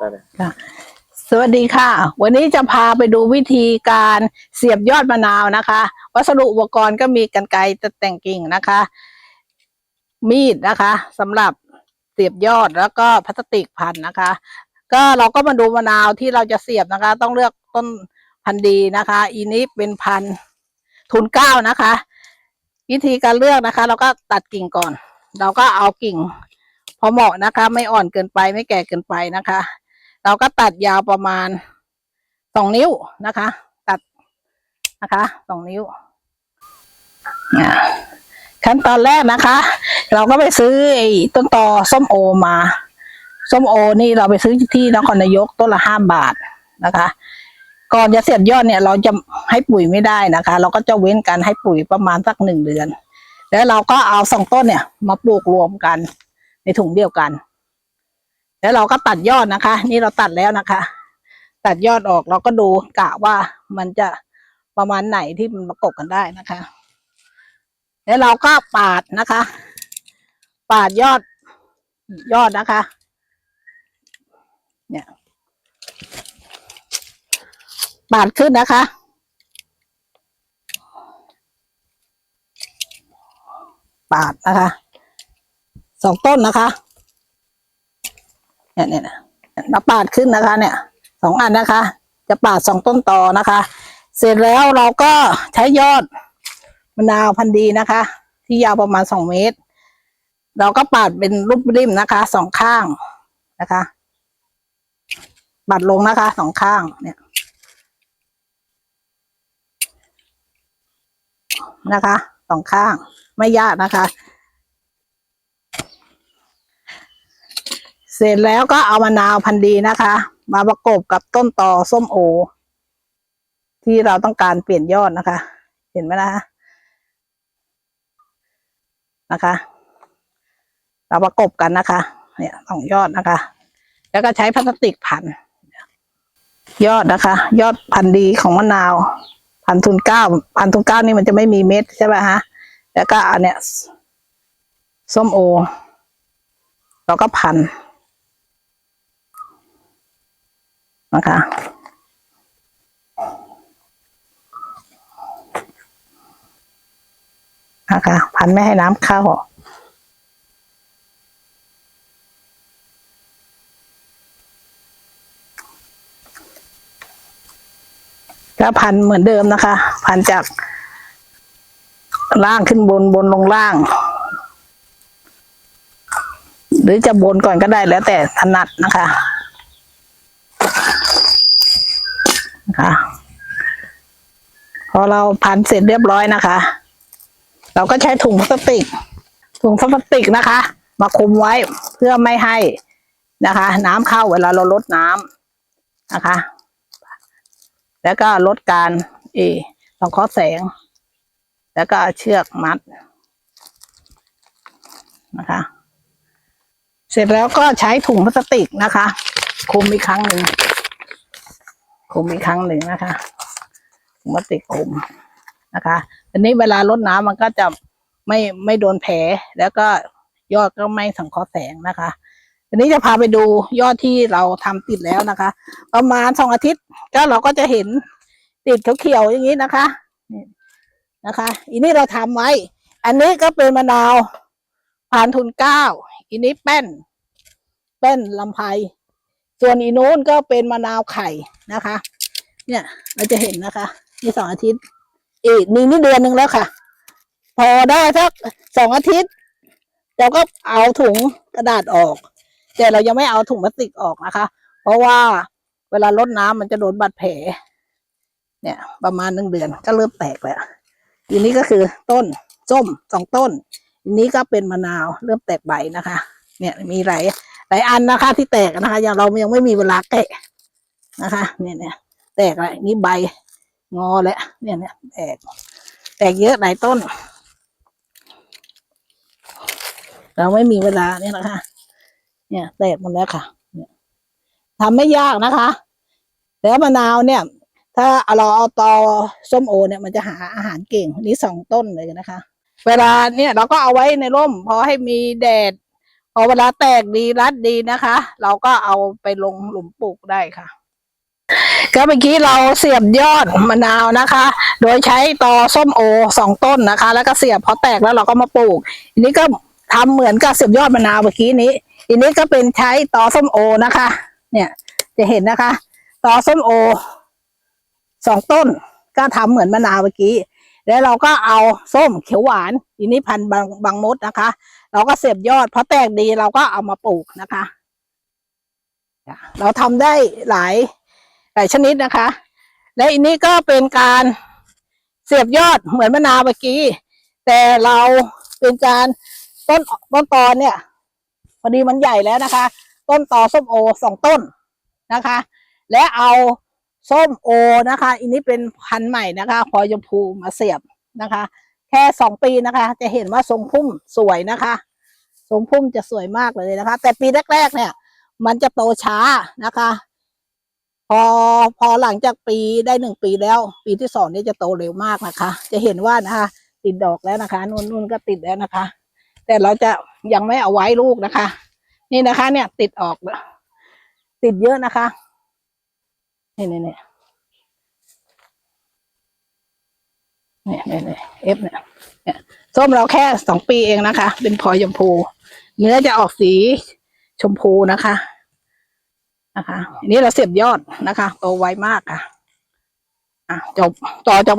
ได้เลยสวัสดีค่ะ วันนี้จะพาไปดูวิธีการเสียบยอดมะนาวนะคะ วัสดุอุปกรณ์ก็มีกันไกรตัดแต่งกิ่งนะคะ มีดนะคะสำหรับเสียบยอดแล้วก็พลาสติกพันนะคะ ก็เราก็มาดูมะนาวที่เราจะเสียบนะคะ ต้องเลือกต้นพันธุ์ดีนะคะ อีนี้เป็นพันธุ์ทุนเก้านะคะ วิธีการเลือกนะคะ เราก็ตัดกิ่งก่อน เราก็เอากิ่ง พอเหมาะนะคะ ไม่อ่อนเกินไปไม่แก่เกินไปนะคะ เราก็ตัดยาวประมาณสองนิ้วนะคะ ตัดนะคะสองนิ้วขั้นตอนแรกนะคะ เราก็ไปซื้อไอ้ต้นตอส้มโอมาส้มโอนี่เราไปซื้อที่นครนายกต้นละห้าบาทนะคะ ก่อนจะเสียบยอดเนี่ย เราจะให้ปุ๋ยไม่ได้นะคะ เราก็จะเว้นกันให้ปุ๋ยประมาณสักหนึ่งเดือน แล้วเราก็เอาสองต้นเนี่ย มาปลูกรวมกันในถุงเดียวกัน แล้วเราก็ตัดยอดนะคะ นี่เราตัดแล้วนะคะ ตัดยอดออกเราก็ดูกะว่ามันจะประมาณไหนที่มันประกบกันได้นะคะ แล้วเราก็ปาดนะคะ ปาดยอดยอดนะคะ เนี่ย ปาดขึ้นนะคะปาดนะคะสองต้นนะคะ เนี่ยเนี่ยเราปาดขึ้นนะคะ เนี่ยสองอันนะคะ จะปาดสองต้นต่อนะคะ เสร็จแล้วเราก็ใช้ยอดมะนาวพันธุ์ดีนะคะ ที่ยาวประมาณสองเมตร เราก็ปาดเป็นรูปริมนะคะสองข้างนะคะปาดลงนะคะสองข้างเนี่ยนะคะสองข้างไม่ยากนะคะ เสร็จแล้วก็เอามะนาวพันธุ์ดีนะคะ มาประกบกับต้นตอส้มโอ ที่เราต้องการเปลี่ยนยอดนะคะ เห็นไหมนะคะนะคะ เราประกบกันนะคะ เนี่ยสองยอดนะคะ แล้วก็ใช้พลาสติกพันยอดนะคะ ยอดพันธุ์ดีของมะนาว พันทุนเก้าพันทุนเก้านี่มันจะไม่มีเม็ดใช่ไหมฮะแล้วก็อันเนี้ยส้มโอ เราก็พัน นะคะนะคะพันไม่ให้น้ำเข้าแล้วพันเหมือนเดิมนะคะ พันจากล่างขึ้นบนบนลงล่าง หรือจะบนก่อนก็ได้แล้วแต่ถนัดนะคะ นะคะ พอเราพันเสร็จเรียบร้อยนะคะ เราก็ใช้ถุงพลาสติก ถุงพลาสติกนะคะ มาคุมไว้เพื่อไม่ให้นะคะ น้ำเข้าเวลาเราลดน้ำนะคะ แล้วก็ลดการเอสังเคราะห์แสง แล้วก็เชือกมัดนะคะ เสร็จแล้วก็ใช้ถุงพลาสติกนะคะ คุมอีกครั้งหนึ่ง คุมอีกครั้งหนึ่งนะคะถุงพลาติกคลุมนะคะอันนี้เวลาลดน้ำมันก็จะไม่ไม่โดนแผลแล้วก็ยอดก็ไม่สังเคราะห์แสงนะคะ อันนี้จะพาไปดูยอดที่เราทำติดแล้วนะคะ ประมาณสองอาทิตย์ก็เราก็จะเห็นติดเขียวๆอย่างนี้นะคะนะคะ อันนี้เราทำไว้ อันนี้ก็เป็นมะนาวผ่านทุนเก้าอันนี้แป้น แป้นลำไพ ส่วนอีนู้นก็เป็นมะนาวไข่นะคะ เนี่ยเราจะเห็นนะคะนี่สองอาทิตย์ อีกนี่นี่เดือนหนึ่งแล้วค่ะ พอได้สักสองอาทิตย์เราก็เอาถุงกระดาษออก แต่เรายังไม่เอาถุงพลาสติกออกนะคะ เพราะว่าเวลาลดน้ำมันจะโดนบาดแผล เนี่ย ประมาณหนึ่งเดือนก็เริ่มแตกแล้วอันนี้ก็คือต้นส้มสองต้นอันนี้ก็เป็นมะนาวเริ่มแตกใบนะคะ เนี่ยมีหลาย หลายอันนะคะ ที่แตกนะคะอย่างเรายังไม่มีเวลาแกะนะคะ เนี่ยเนี่ยแตกอะไรนี่ใบงอแล้วเนี่ยเนี่ยแตก แตกเยอะหลายต้น เราไม่มีเวลาเนี่ยนะคะ เนี่ย แตกหมดแล้วค่ะทำไม่ยากนะคะ แล้วมะนาวเนี่ย ถ้าเราเอาตอส้มโอเนี่ยมันจะหาอาหารเก่งนี่สองต้นเลยนะคะ เวลาเนี่ยเราก็เอาไว้ในร่ม พอให้มีแดด พอเวลาแตกดีรัดดีนะคะ เราก็เอาไปลงหลุมปลูกได้ค่ะ ก็เมื่อกี้เราเสียบยอดมะนาวนะคะ โดยใช้ตอส้มโอสองต้นนะคะ แล้วก็เสียบพอแตกแล้วเราก็มาปลูกอันนี้ก็ทำเหมือนกับเสียบยอดมะนาวเมื่อกี้นี้อันนี้ก็เป็นใช้ตอส้มโอนะคะ เนี่ย จะเห็นนะคะ ตอส้มโอสองต้นก็ทำเหมือนมะนาวเมื่อกี้ แล้วเราก็เอาส้มเขียวหวานอันนี้พันธ์บางบางมดนะคะ เราก็เสียบยอดเพอแตกดีเราก็เอามาปลูกนะคะ เราทำได้หลายหลายชนิดนะคะ และอันนี้ก็เป็นการเสียบยอดเหมือนมะนาวเมื่อกี้ แต่เราเป็นการต้นต้นตอนเนี่ยพอดีมันใหญ่แล้วนะคะ ต้นตอส้มโอสองต้นนะคะ และเอา ส้มโอนะคะ อันนี้เป็นพันธุ์ใหม่นะคะ พอยมพูมาเสียบนะคะ แค่สองปีนะคะ จะเห็นว่าทรงพุ่มสวยนะคะ ทรงพุ่มจะสวยมากเลยนะคะ แต่ปีแรกๆเนี่ย มันจะโตช้านะคะ พอพอหลังจากปีได้หนึ่งปีแล้ว ปีที่สองนี่จะโตเร็วมากนะคะ จะเห็นว่านะคะ ติดดอกแล้วนะคะนู่นนู่นก็ติดแล้วนะคะ แต่เราจะยังไม่เอาไว้ลูกนะคะ นี่นะคะ เนี่ยติดออก ติดเยอะนะคะ นี่นี่นี่เนี่ยเนี่ยเนี่ยเอฟเนี่ยเนี่ยส้มเราแค่สองปีเองนะคะ เป็นพอยชมพู เนื้อจะออกสีชมพูนะคะนะคะอันนี้เราเสียบยอดนะคะโตไวมากค่ะ อะจบต่อจากมัน